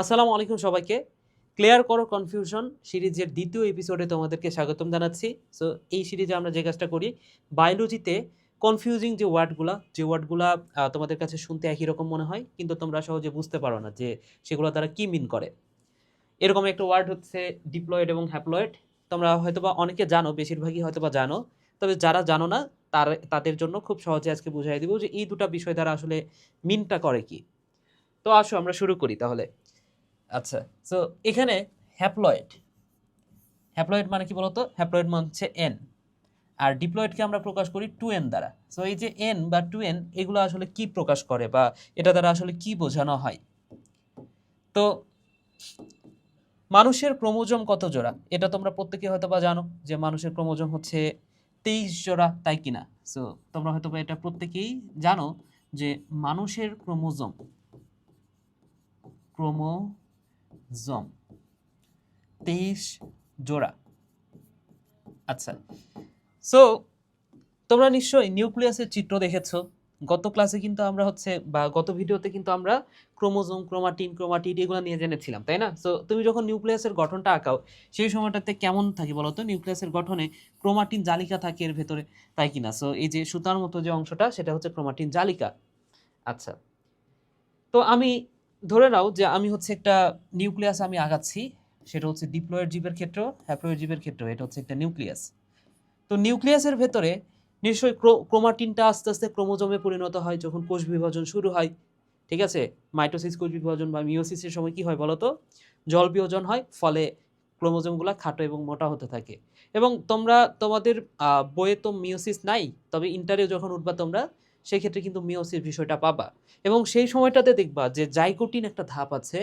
আসসালামু আলাইকুম সবাইকে। ক্লিয়ার করো কনফিউশন সিরিজের দ্বিতীয় এপিসোডে তোমাদেরকে স্বাগতম জানাচ্ছি। সো এই সিরিজে আমরা যে কাজটা করি বায়োলজিতে কনফিউজিং যে ওয়ার্ডগুলা যে ওয়ার্ডগুলা তোমাদের কাছে শুনতে একই রকম মনে হয়, কিন্তু তোমরা সহজে বুঝতে পারো না যে সেগুলো তারা কী মিন করে। এরকম একটা ওয়ার্ড হচ্ছে ডিপ্লয়েড এবং হ্যাপ্লয়েড তোমরা হয়তোবা অনেকে জানো, বেশিরভাগই হয়তোবা জানো, তবে যারা জানো না, তার, তাদের জন্য খুব সহজে আজকে বুঝাই দিব যে এই দুটা বিষয় দ্বারা আসলে মিনটা করে কি। তো আসো, আমরা শুরু করি তাহলে। আচ্ছা সো এখানে হ্যাপ্লয়েড হ্যাপ্লয়েড মানে কি বলতো? হ্যাপ্লয়েড মানে হচ্ছে এন আর ডিপ্লয়েডকে আমরা প্রকাশ করি টু এন দ্বারা। সো এই যে এন বা টু এন এগুলো আসলে কি প্রকাশ করে বা এটা দ্বারা আসলে কি বোঝানো হয়? তো মানুষের ক্রোমোজোম কত জোড়া? এটা তোমরা প্রত্যেকে হয়তো বা জানো যে মানুষের ক্রোমোজোম হচ্ছে তেইশ জোড়া, তাই কিনা? সো তোমরা হয়তো বা এটা প্রত্যেকেই জানো যে মানুষের ক্রোমোজোম ক্রোমোজোম তেইশ জোড়া। আচ্ছা সো তোমরা নিশ্চয়ই নিউক্লিয়াসের চিত্র দেখেছ। গত ক্লাসে কিন্তু আমরা হচ্ছে, বা গত ভিডিওতে কিন্তু আমরা ক্রোমোজোম, ক্রোমাটিন, ক্রোমাটিড এগুলো নিয়ে জেনেছিলাম, তাই না? সো তুমি যখন নিউক্লিয়াসের গঠনটা আঁকাও, সেই সময়টাতে কেমন থাকে বলো তো? নিউক্লিয়াসের গঠনে ক্রোমাটিন জালিকা থাকে এর ভেতরে, তাই কিনা? সো এই যে সুতার মতো যে অংশটা, সেটা হচ্ছে ক্রোমাটিন জালিকা। আচ্ছা তো আমি ধরে নাও যে আমি হচ্ছে একটা নিউক্লিয়াস আমি আগাচ্ছি, সেটা হচ্ছে ডিপ্লয়েড জীবের ক্ষেত্র হ্যাপ্লয়েড জীবের ক্ষেত্র এটা হচ্ছে একটা নিউক্লিয়াস। তো নিউক্লিয়াসের ভেতরে নিশ্চয়ই ক্রো- ক্রোমাটিনটা আস্তে আস্তে ক্রোমোজোমে পরিণত হয় যখন কোষ বিভাজন শুরু হয়। ঠিক আছে? মাইটোসিস কোষ বিভাজন বা মিওসিসের সময় কি হয় বলতো? জল বিয়োজন হয়, ফলে ক্রোমোজোমগুলো খাটো এবং মোটা হতে থাকে। এবং তোমরা, তোমাদের বইয়ে তো মিওসিস নাই, তবে ইন্টারে যখন উঠবা তোমরা সেই ক্ষেত্রে কিন্তু মিওসিস বিষয়টা পাবা। এবং সেই সময়টাতে দেখবা যে জাইগোটিন একটা ধাপ আছে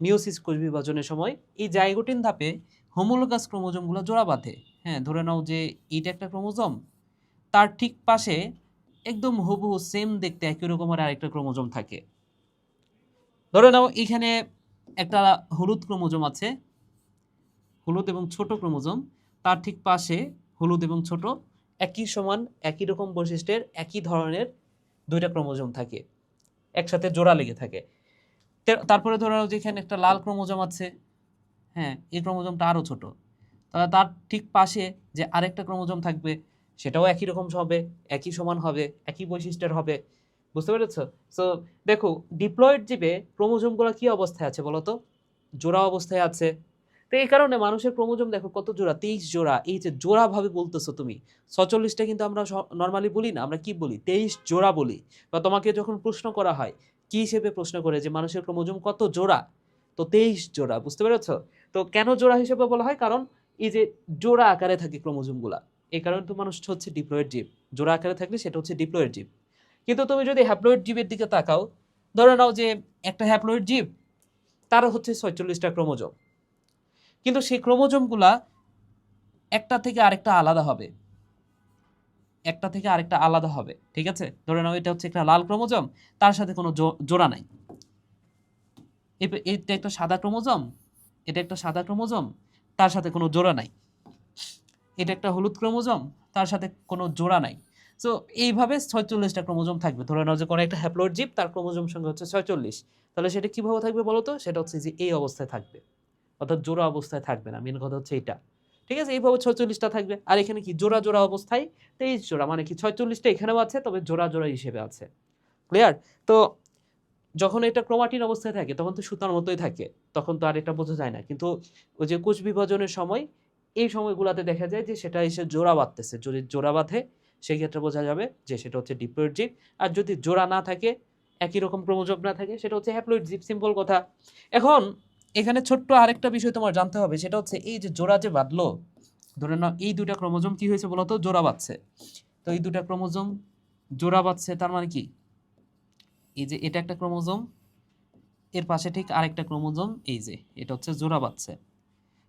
মিওসিস কোষ বিভাজনের সময়। এই জাইগোটিন ধাপে হোমোলোগাস ক্রোমোজোমগুলো জোড়া বাঁধে। হ্যাঁ ধরে নাও যে এইটা একটা ক্রোমোজোম। তার ঠিক পাশে একদম হুবহু সেম দেখতে একই রকমের আরেকটা ক্রোমোজোম থাকে। ধরে নাও এখানে একটা হলুদ ক্রোমোজোম আছে। হলুদ এবং ছোট ক্রোমোজোম। তার ঠিক পাশে হলুদ এবং ছোট একই সমান, একই রকম বৈশিষ্ট্যের, একই ধরনের দুইটা ক্রোমোজোম থাকে। একসাথে জোড়া লেগে থাকে। তারপরে ধরো যেখানে একটা লাল ক্রোমোজোম আছে হ্যাঁ এই ক্রোমোজোমটা আরও ছোট। তাহলে তার ঠিক পাশে যে আরেকটা ক্রোমোজোম থাকবে, সেটাও একই রকম হবে, একই সমান হবে, একই বৈশিষ্ট্যের হবে। বুঝতে পেরেছ? সো দেখো ডিপ্লয়েড জীবে ক্রোমোজোমগুলো কি অবস্থায় আছে বলো তো? জোড়া অবস্থায় আছে তো এই কারণে মানুষের ক্রোমোজোম দেখো কত জোড়া, তেইশ জোড়া। এই যে জোড়া ভাবে বলতেছো তুমি সচল্লিশটা কিন্তু আমরা নর্মালি বলি না, আমরা কি বলি? তেইশ জোড়া বলি। বা তোমাকে যখন প্রশ্ন করা হয়, কি হিসেবে প্রশ্ন করে যে মানুষের ক্রোমোজোম কত জোড়া? তো তেইশ জোড়া, বুঝতে পেরেছ? তো কেন জোড়া হিসেবে বলা হয়? কারণ এই যে জোড়া আকারে থাকে ক্রোমোজোমগুলা এই কারণে তো মানুষ হচ্ছে ডিপ্লয়েড জীব। জোড়া আকারে থাকলে সেটা হচ্ছে ডিপ্লয়েড জীব। কিন্তু তুমি যদি হ্যাপ্লয়েড জীবের দিকে তাকাও, ধরে নাও যে একটা হ্যাপ্লয়েড জীব, তারও হচ্ছে ছয়চল্লিশটা ক্রোমোজোম। কিন্তু সেই ক্রোমোজোমগুলা একটা থেকে আরেকটা আলাদা হবে। একটা থেকে আরেকটা আলাদা হবে, ঠিক আছে? ধরে নাও এটা হচ্ছে একটা লাল ক্রোমোজোম, তার সাথে কোনো জোড়া নাই। এটা একটা সাদা ক্রোমোজোম, এটা একটা সাদা ক্রোমোজোম, তার সাথে কোনো জোড়া নাই। এটা একটা হলুদ ক্রোমোজোম, তার সাথে কোনো জোড়া নাই। সো এইভাবে ছয়চল্লিশটা ক্রোমোজোম থাকবে। ধরে নাও যে কোনো একটা হ্যাপ্লয়েড জীব, তার ক্রোমোজোম সংখ্যা হচ্ছে ছয়চল্লিশ। তাহলে সেটা কীভাবে থাকবে বলো তো? সেটা হচ্ছে যে এই অবস্থায় থাকবে। অর্থাৎ জোড়া অবস্থায় থাকবে না। মেন কথা হচ্ছে এটা ঠিক আছে? এইভাবে ছয়চল্লিশটা থাকবে। আর এখানে কি? জোড়া জোড়া অবস্থায় তেইশ জোড়া। মানে কি? ছয়চল্লিশটা এখানেও আছে, তবে জোড়া জোড়া হিসেবে আছে। ক্লিয়ার তো যখন এটা ক্রোমাটিন অবস্থায় থাকে, তখন তো সুতার মতোই থাকে। তখন তো আর এটা বোঝা যায় না। কিন্তু ওই যে কোষ বিভাজনের সময়, এই সময়গুলোতে দেখা যায় যে সেটা এসে জোড়া বাঁধতেছে। যদি জোড়া বাঁধে সেই ক্ষেত্রে বোঝা যাবে যে সেটা হচ্ছে ডিপ্লয়েড জীব আর যদি জোড়া না থাকে, একই রকম ক্রোমোজোম না থাকে, সেটা হচ্ছে হ্যাপ্লয়েড জীব সিম্পল কথা। এখন এখানে ছোট্ট আরেকটা বিষয় তোমার জানতে হবে, সেটা হচ্ছে এই যে জোড়া যে বাঁধলো, ধরে নাও এই দুটা ক্রোমোজোম কি হয়েছে বলতো? জোড়া বাঁধছে। তো এই দুটা ক্রোমোজোম জোড়া বাঁধছে, তার মানে কি? এই যে এটা একটা ক্রোমোজোম, এর পাশে ঠিক আরেকটা ক্রোমোজোম, এই যে এটা হচ্ছে জোড়া বাঁধছে।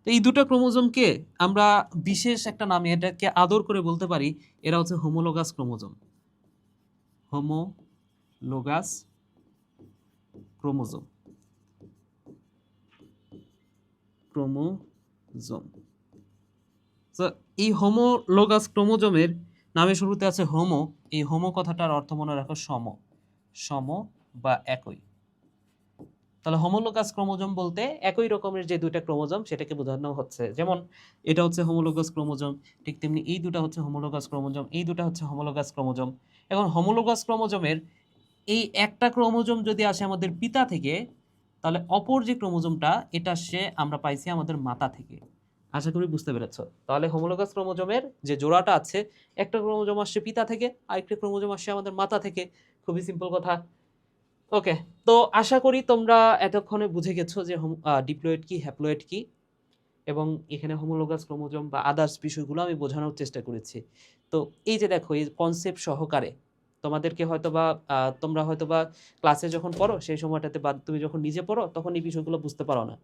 তো এই দুটো ক্রোমোজোমকে আমরা বিশেষ একটা নামে এটাকে আদর করে বলতে পারি, এরা হচ্ছে homologous chromosome. Homologous chromosome. Chromosome. এই হোমোলোগাস ক্রোমোজোমের নামে শুরুতে আছে হোমো এই হোমো কথাটার অর্থ মনে রাখো সম। সম বা একই। তাহলে হোমোলোগাস ক্রোমোজোম বলতে একই রকমের যে দুইটা ক্রোমোজোম, সেটাকে বোঝানো হচ্ছে। যেমন, এটা হচ্ছে হোমোলোগাস ক্রোমোজোম, ঠিক তেমনি এই দুটো হচ্ছে হোমোলোগাস ক্রোমোজোম, এই দুটো হচ্ছে হোমোলোগাস ক্রোমোজোম। এখন হোমোলোগাস ক্রোমোজোমের এই একটা ক্রোমোজোম যদি আসে আমাদের পিতা থেকে তাহলে অপর যে ক্রোমোজোমটা, এটা সে আমরা পাইছি আমাদের মাতা থেকে। আশা করি বুঝতে পেরেছ। তাহলে হোমোলোগাস ক্রোমোজোমের যে জোড়াটা আছে, একটা ক্রোমোজোম আসছে পিতা থেকে, আরেকটা ক্রোমোজোম আসছে আমাদের মাতা থেকে। খুবই সিম্পল কথা। ওকে তো আশা করি তোমরা এতক্ষণে বুঝে গেছো যে ডিপ্লয়েড কি হ্যাপ্লয়েড কি। এবং এখানে হোমোলোগাস ক্রোমোজোম বা আদার্স বিষয়গুলো আমি বোঝানোর চেষ্টা করেছি। তো এই যে দেখো, এই কনসেপ্ট সহকারে তোমাদেরকে হয়তো বা তোমরা হয়তো বা ক্লাসে যখন পড়ো, সেই সময়টাতে বা তুমি যখন নিজে পড়ো, তখন এই বিষয়গুলো বুঝতে পারো না।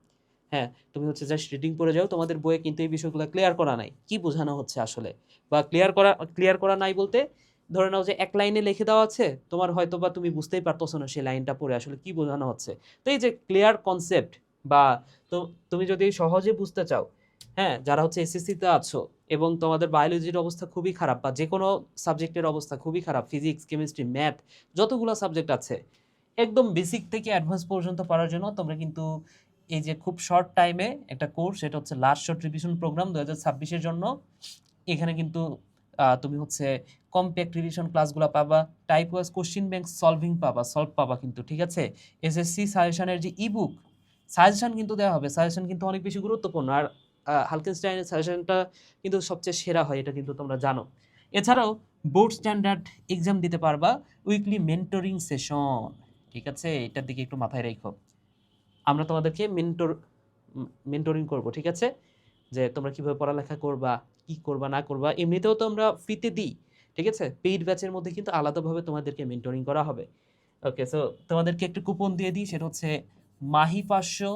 হ্যাঁ তুমি হচ্ছে জাস্ট রিডিং পড়ে যাও, তোমাদের বইয়ে কিন্তু এই বিষয়গুলো ক্লিয়ার করা নাই। কি বোঝানো হচ্ছে আসলে? বা ক্লিয়ার করা ক্লিয়ার করা নাই বলতে, ধরে নাও যে এক লাইনে লিখে দেওয়া আছে, তোমার হয়তো বা তুমি বুঝতেই পারতেছো না সেই লাইনটা পড়ে আসলে কি বোঝানো হচ্ছে। তো এই যে ক্লিয়ার কনসেপ্ট বা তো, তুমি যদি সহজে বুঝতে চাও হ্যাঁ যারা হচ্ছে এসএসসিতে আছো এবং তোমাদের বায়োলজির অবস্থা খুবই খারাপ বা যে কোনো সাবজেক্টের অবস্থা খুবই খারাপ ফিজিক্স কেমিস্ট্রি ম্যাথ যতগুলো সাবজেক্ট আছে, একদম বেসিক থেকে অ্যাডভান্স পর্যন্ত পড়ার জন্য তোমরা কিন্তু এই যে খুব শর্ট টাইমে একটা কোর্স সেটা হচ্ছে লাস্ট শর্ট রিভিশন প্রোগ্রাম দু হাজার ছাব্বিশের জন্য, এখানে কিন্তু তুমি হচ্ছে কম্প্যাক্ট রিভিশন ক্লাসগুলো পাবা type wise question bank solving পাবা সলভ পাবা কিন্তু, ঠিক আছে? এসএসসি সাজেশনের যে ইবুক সাজেশন কিন্তু দেওয়া হবে সাজেশন কিন্তু অনেক বেশি গুরুত্বপূর্ণ, আর হালকেনস্টাইনের সাজেশনটা কিন্তু সবচেয়ে সেরা হয়, এটা কিন্তু তোমরা জানো। এছাড়াও বোর্ড স্ট্যান্ডার্ড এক্সাম দিতে পারবা উইকলি মেন্টরিং সেশন ঠিক আছে? এটার দিকে একটু মাথায় রেখো। আমরা তোমাদেরকে মেন্টর মেন্টরিং করব, ঠিক আছে? যে তোমরা কীভাবে পড়ালেখা করবা, কি করবা, না করবা, এমনিতেও তো আমরা ফ্রিতে দিই, ঠিক আছে? পেইড ব্যাচের মধ্যে কিন্তু আলাদাভাবে তোমাদেরকে মেন্টরিং করা হবে। ওকে সো তোমাদেরকে একটু কুপন দিয়ে দিই, সেটা হচ্ছে মাহি পাঁচশো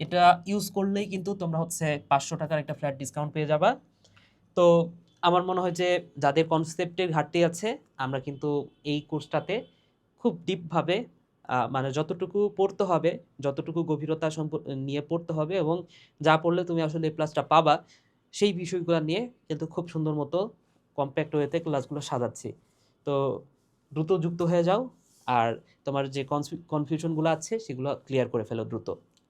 এটা ইউজ করলেই কিন্তু তোমরা হচ্ছে পাঁচশো টাকার একটা ফ্ল্যাট ডিসকাউন্ট পেয়ে যাবা। তো আমার মনে হয় যে যাদের কনসেপ্টের ঘাটতি আছে, আমরা কিন্তু এই কোর্সটাতে খুব ডিপভাবে মানে যতটুকু পড়তে হবে, যতটুকু গভীরতা নিয়ে পড়তে হবে এবং যা পড়লে তুমি আসলে প্লাসটা পাবা, সেই বিষয়গুলো নিয়ে কিন্তু খুব সুন্দর মতো কম্প্যাক্ট ওয়েতে ক্লাসগুলো সাজাচ্ছি। তো দ্রুত যুক্ত হয়ে যাও, আর তোমার যে কনফিউশনগুলো আছে, সেগুলো ক্লিয়ার করে ফেলো দ্রুত।